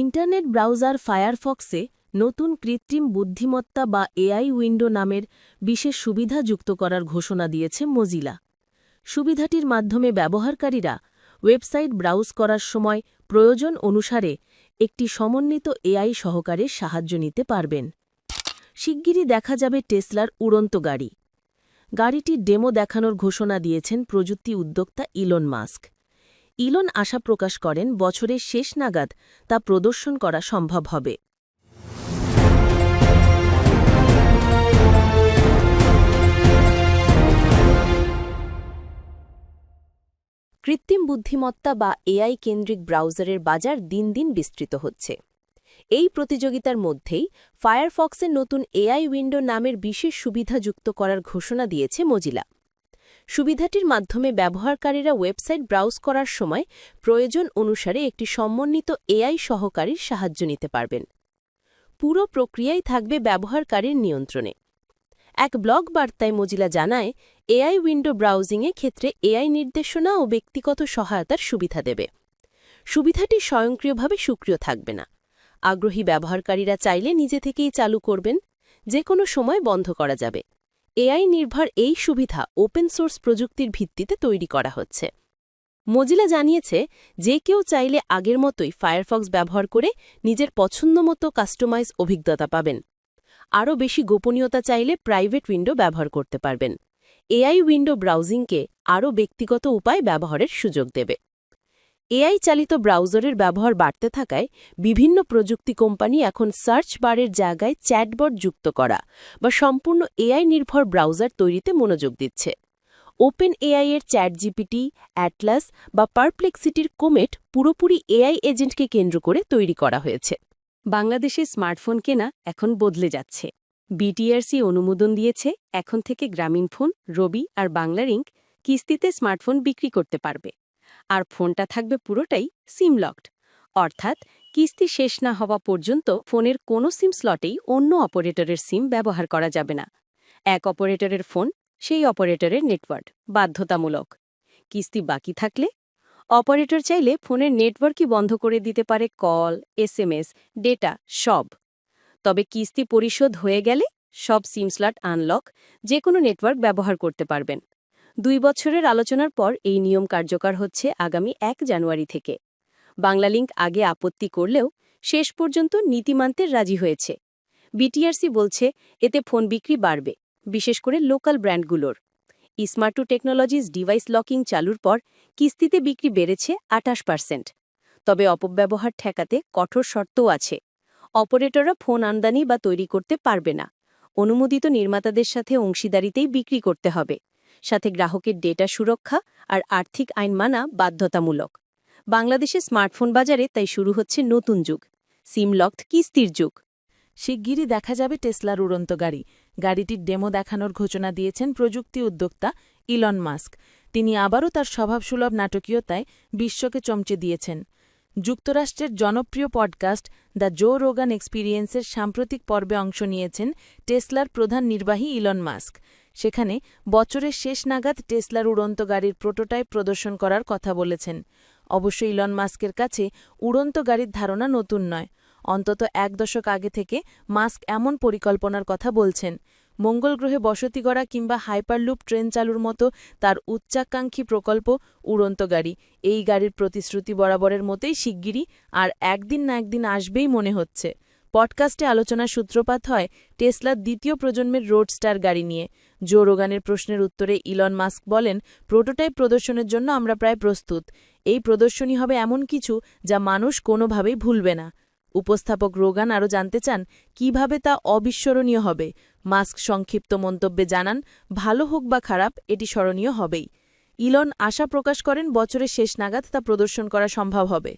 Internet browser ফায়ারফক্সে নতুন কৃত্রিম বুদ্ধিমত্তা বা এআই উইন্ডো নামের বিশেষ সুবিধা যুক্ত করার ঘোষণা দিয়েছে মজিলা। সুবিধাটির মাধ্যমে ব্যবহারকারীরা ওয়েবসাইট ব্রাউজ করার সময় প্রয়োজন অনুসারে একটি সমন্বিত এআই সহকারে সাহায্য নিতে পারবেন। শিগগিরই দেখা যাবে টেসলার উড়ন্ত গাড়ি। গাড়িটির ডেমো দেখানোর ঘোষণা দিয়েছেন প্রযুক্তি উদ্যোক্তা ইলন মাস্ক। ইলন আশা প্রকাশ করেন বছরের শেষ নাগাদ তা প্রদর্শন করা সম্ভব হবে। কৃত্রিম বুদ্ধিমত্তা বা এআই কেন্দ্রিক ব্রাউজারের বাজার দিন দিন বিস্তৃত হচ্ছে। এই প্রতিযোগিতার মধ্যেই ফায়ারফক্সের নতুন এআই উইন্ডো নামের বিশেষ সুবিধা যুক্ত করার ঘোষণা দিয়েছে মজিলা। সুবিধাটির মাধ্যমে ব্যবহারকারীরা ওয়েবসাইট ব্রাউজ করার সময় প্রয়োজন অনুসারে একটি সমন্বিত এআই সহকারীর সাহায্য নিতে পারবেন। পুরো প্রক্রিয়াই থাকবে ব্যবহারকারীর নিয়ন্ত্রণে। এক ব্লগ বার্তায় মজিলা জানায়, এআই উইন্ডো ব্রাউজিংয়ে ক্ষেত্রে এআই নির্দেশনা ও ব্যক্তিগত সহায়তার সুবিধা দেবে। সুবিধাটি স্বয়ংক্রিয়ভাবে সক্রিয় থাকবে না। আগ্রহী ব্যবহারকারীরা চাইলে নিজে থেকেই চালু করবেন যে কোনো সময় বন্ধ করা যাবে। এআই নির্ভর এই সুবিধা ওপেন সোর্স প্রযুক্তির ভিত্তিতে তৈরি করা হচ্ছে। মজিলা জানিয়েছে, যে কেউ চাইলে আগের মতোই ফায়ারফক্স ব্যবহার করে নিজের পছন্দমতো কাস্টমাইজ অভিজ্ঞতা পাবেন। আরও বেশি গোপনীয়তা চাইলে প্রাইভেট উইন্ডো ব্যবহার করতে পারবেন। এআই উইন্ডো ব্রাউজিংকে আরও ব্যক্তিগত উপায় ব্যবহারের সুযোগ দেবে। এআই চালিত ব্রাউজারের ব্যবহার বাড়তে থাকায় বিভিন্ন প্রযুক্তি কোম্পানি এখন সার্চ বারের জায়গায় চ্যাটবট যুক্ত করা বা সম্পূর্ণ এআই নির্ভর ব্রাউজার তৈরিতে মনোযোগ দিচ্ছে। ওপেন এআই এর চ্যাট জিপিটি অ্যাটলাস বা পারপ্লেক্সিটির কোমেট পুরোপুরি এআই এজেন্টকে কেন্দ্র করে তৈরি করা হয়েছে। বাংলাদেশে স্মার্টফোন কেনা এখন বদলে যাচ্ছে। বিটিআরসি অনুমোদন দিয়েছে, এখন থেকে গ্রামীণফোন রবি আর বাংলারিঙ্ক কিস্তিতে স্মার্টফোন বিক্রি করতে পারবে। আর ফোনটা থাকবে পুরোটাই সিম লকড। অর্থাৎ কিস্তি শেষ না হওয়া পর্যন্ত ফোনের কোনো সিম স্লটেই অন্য অপারেটরের সিম ব্যবহার করা যাবে না। এক অপারেটরের ফোন, সেই অপারেটরের নেটওয়ার্ক, বাধ্যতামূলক। কিস্তি বাকি থাকলে অপারেটর চাইলে ফোনের নেটওয়ার্কই বন্ধ করে দিতে পারে কল, এসএমএস, ডেটা, সব। তবে কিস্তি পরিশোধ হয়ে গেলে সব সিম স্লট আনলক যে কোনো নেটওয়ার্ক ব্যবহার করতে পারবেন। দুই বছরের আলোচনার পর এই নিয়ম কার্যকর হচ্ছে আগামী এক জানুয়ারি থেকে। বাংলালিংক আগে আপত্তি করলেও শেষ পর্যন্ত নীতিমান্তের রাজি হয়েছে। বিটিআরসি বলছে, এতে ফোন বিক্রি বাড়বে, বিশেষ করে লোকাল ব্র্যান্ডগুলোর। স্মার্টু টেকনোলজিস ডিভাইস লকিং চালুর পর কিস্তিতে বিক্রি বেড়েছে আটাশ পার্সেন্ট। তবে অপব্যবহার ঠেকাতে কঠোর শর্তও আছে। অপারেটররা ফোন আমদানি বা তৈরি করতে পারবে না। অনুমোদিত নির্মাতাদের সাথে অংশীদারিতেই বিক্রি করতে হবে। সাথে গ্রাহকের ডেটা সুরক্ষা আর আর্থিক আইন মানা বাধ্যতামূলক। বাংলাদেশে স্মার্টফোন বাজারে তাই শুরু হচ্ছে নতুন যুগ। সিম কিস্তির যুগ। শিগগিরই দেখা যাবে টেসলার উড়ন্ত গাড়ি। গাড়িটির ডেমো দেখানোর ঘোষণা দিয়েছেন প্রযুক্তি উদ্যোক্তা ইলন মাস্ক। তিনি আবারও তার স্বভাবসুলভ নাটকীয়তায় বিশ্বকে চমচে দিয়েছেন। যুক্তরাষ্ট্রের জনপ্রিয় পডকাস্ট দ্য জো রোগান এক্সপিরিয়েন্সের সাম্প্রতিক পর্বে অংশ নিয়েছেন টেসলার প্রধান নির্বাহী ইলন মাস্ক। সেখানে বছরের শেষ নাগাদ টেসলার উড়ন্ত গাড়ির প্রোটোটাইপ প্রদর্শন করার কথা বলেছেন। অবশ্য ইলন মাস্কের কাছে উড়ন্ত গাড়ির ধারণা নতুন নয়। অন্তত এক দশক আগে থেকে মাস্ক এমন পরিকল্পনার কথা বলছেন। মঙ্গল গ্রহে বসতি গড়া কিংবা হাইপারলুপ ট্রেন চালুর মতো তার উচ্চাকাঙ্ক্ষী প্রকল্প উড়ন্ত গাড়ি। এই গাড়ির প্রতিশ্রুতি বরাবরের মতোই শিগগিরই আর একদিন না একদিন আসবেই মনে হচ্ছে। পডকাস্টে আলোচনার সূত্রপাত হয় টেসলার দ্বিতীয় প্রজন্মের রোডস্টার গাড়ি নিয়ে। জো রোগানের প্রশ্নের উত্তরে ইলন মাস্ক বলেন, প্রোটোটাইপ প্রদর্শনের জন্য আমরা প্রায় প্রস্তুত। এই প্রদর্শনী হবে এমন কিছু যা মানুষ কোনোভাবেই ভুলবে না। উপস্থাপক রোগান আরও জানতে চান, কীভাবে তা অবিস্মরণীয় হবে? মাস্ক সংক্ষিপ্ত মন্তব্যে জানান, ভালো হোক বা খারাপ, এটি স্মরণীয় হবেই। ইলন আশা প্রকাশ করেন, বছরের শেষ নাগাদ তা প্রদর্শন করা সম্ভব হবে।